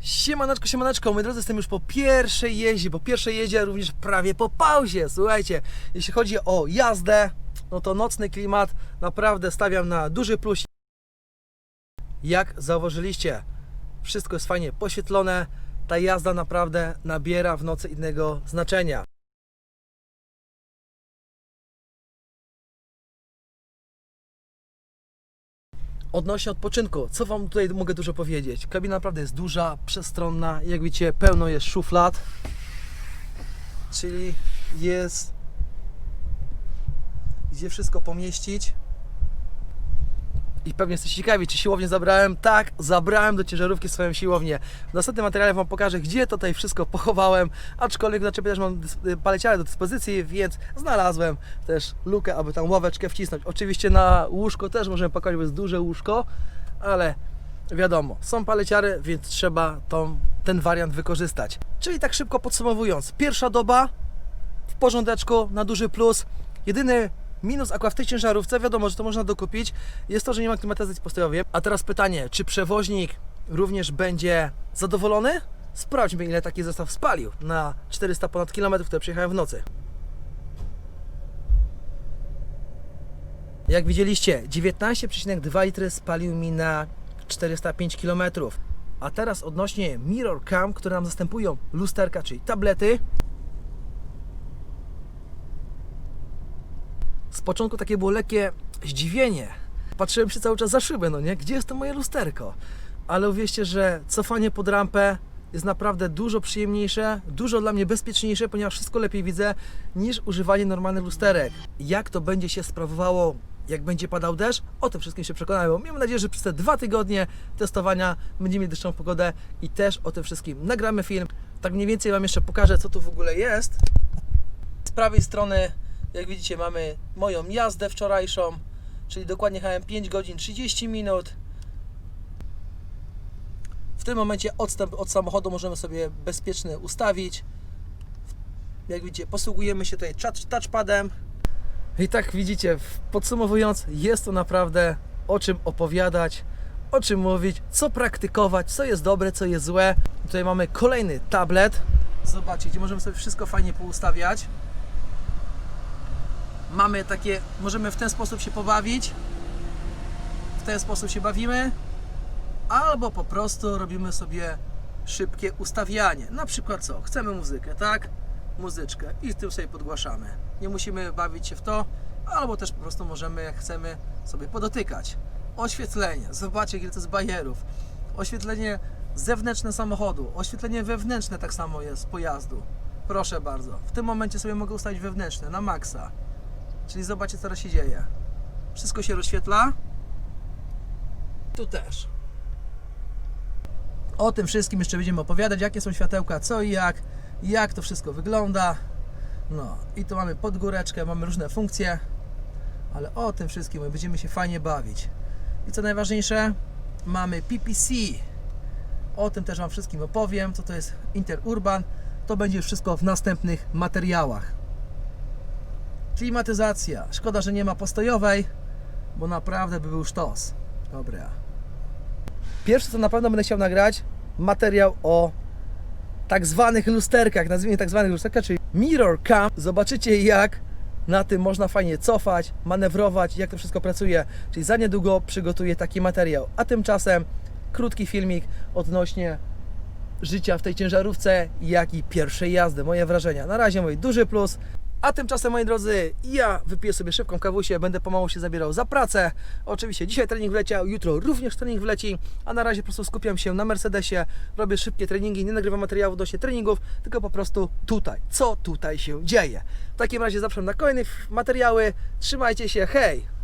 Siemaneczko, siemaneczko, moi drodzy, jestem już po pierwszej jeździe, po pierwszej jeździe, a również prawie po pauzie. Słuchajcie, jeśli chodzi o jazdę, no to nocny klimat naprawdę stawiam na duży plus. Jak zauważyliście, wszystko jest fajnie poświetlone, ta jazda naprawdę nabiera w nocy innego znaczenia. Odnośnie odpoczynku, co Wam tutaj mogę dużo powiedzieć? Kabina naprawdę jest duża, przestronna, jak widzicie pełno jest szuflad, czyli jest gdzie wszystko pomieścić. I pewnie jesteście ciekawi, czy siłownię zabrałem? Tak, zabrałem do ciężarówki swoją siłownię. W następnym materiale Wam pokażę, gdzie tutaj wszystko pochowałem, aczkolwiek na czepie też mam dys- paleciary do dyspozycji, więc znalazłem też lukę, aby tam ławeczkę wcisnąć. Oczywiście na łóżko też możemy pakować, bo jest duże łóżko, ale wiadomo, są paleciary, więc trzeba tą, ten wariant wykorzystać. Czyli tak szybko podsumowując, pierwsza doba w porządeczku, na duży plus. Jedyny minus akurat w tej ciężarówce, wiadomo, że to można dokupić, jest to, że nie ma klimatyzacji postojowej. A teraz pytanie, czy przewoźnik również będzie zadowolony? Sprawdźmy, ile taki zestaw spalił na 400 ponad kilometrów, które przejechałem w nocy. Jak widzieliście, 19,2 litry spalił mi na 405 km. A teraz odnośnie Mirror Cam, które nam zastępują lusterka, czyli tablety. Początku takie było lekkie zdziwienie. Patrzyłem się cały czas za szybę, no nie? Gdzie jest to moje lusterko? Ale uwierzcie, że cofanie pod rampę jest naprawdę dużo przyjemniejsze, dużo dla mnie bezpieczniejsze, ponieważ wszystko lepiej widzę niż używanie normalnych lusterek. Jak to będzie się sprawowało, jak będzie padał deszcz? O tym wszystkim się przekonamy, miejmy nadzieję, że przez te dwa tygodnie testowania będziemy mieli deszczową pogodę i też o tym wszystkim nagramy film. Tak mniej więcej Wam jeszcze pokażę, co tu w ogóle jest. Z prawej strony, jak widzicie, mamy moją jazdę wczorajszą, czyli dokładnie jechałem 5 godzin 30 minut. W tym momencie odstęp od samochodu możemy sobie bezpieczny ustawić. Jak widzicie, posługujemy się tutaj touch- touchpadem. I tak widzicie, podsumowując, jest to naprawdę o czym opowiadać, o czym mówić, co praktykować, co jest dobre, co jest złe. Tutaj mamy kolejny tablet. Zobaczcie, gdzie możemy sobie wszystko fajnie poustawiać. Mamy takie, możemy w ten sposób się pobawić. W ten sposób się bawimy. Albo po prostu robimy sobie szybkie ustawianie. Na przykład co? Chcemy muzykę, tak? Muzyczkę i tym sobie podgłaszamy. Nie musimy bawić się w to, albo też po prostu możemy, jak chcemy, sobie podotykać. Oświetlenie. Zobaczcie, ile to jest bajerów. Oświetlenie zewnętrzne samochodu. Oświetlenie wewnętrzne tak samo jest pojazdu. Proszę bardzo. W tym momencie sobie mogę ustawić wewnętrzne na maksa. Czyli zobaczcie, co teraz się dzieje. Wszystko się rozświetla. Tu też. O tym wszystkim jeszcze będziemy opowiadać, jakie są światełka, co i jak, jak to wszystko wygląda. No i tu mamy podgóreczkę, mamy różne funkcje, ale o tym wszystkim będziemy się fajnie bawić. I co najważniejsze, mamy PPC. O tym też Wam wszystkim opowiem, co to jest Interurban. To będzie już wszystko w następnych materiałach. Klimatyzacja. Szkoda, że nie ma postojowej, bo naprawdę by był sztos. Dobra. Pierwsze, co na pewno będę chciał nagrać, materiał o tak zwanych lusterkach, nazwijmy tak zwanych lusterkach, czyli mirror cam. Zobaczycie, jak na tym można fajnie cofać, manewrować, jak to wszystko pracuje. Czyli za niedługo przygotuję taki materiał. A tymczasem krótki filmik odnośnie życia w tej ciężarówce, jak i pierwszej jazdy. Moje wrażenia. Na razie mój duży plus. A tymczasem, moi drodzy, ja wypiję sobie szybką kawusię, będę pomału się zabierał za pracę. Oczywiście dzisiaj trening wleciał, jutro również trening wleci, a na razie po prostu skupiam się na Mercedesie, robię szybkie treningi, nie nagrywam materiałów odnośnie treningów, tylko po prostu tutaj, co tutaj się dzieje. W takim razie zapraszam na kolejne materiały, trzymajcie się, hej!